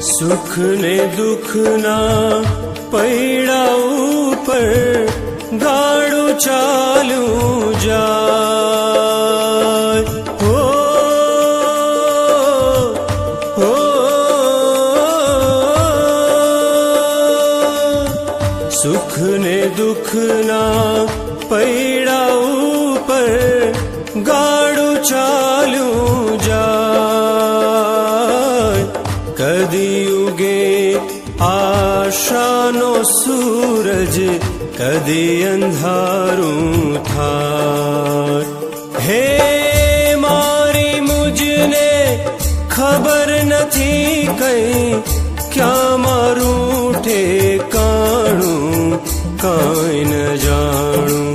સુખ ને દુઃખના પૈડા ઉપર ગાડું ચાલું જા હો હો સુખ ને દુઃખના પૈડા ઉપર ગાડું ચાલ્યું કદિયુગે આશાનો સૂરજ કદી અંધારું થાર હે મારી મુજને ખબર નથી કઈ ક્યાં મારું ઠેકાણું કાંઈ ન જાણું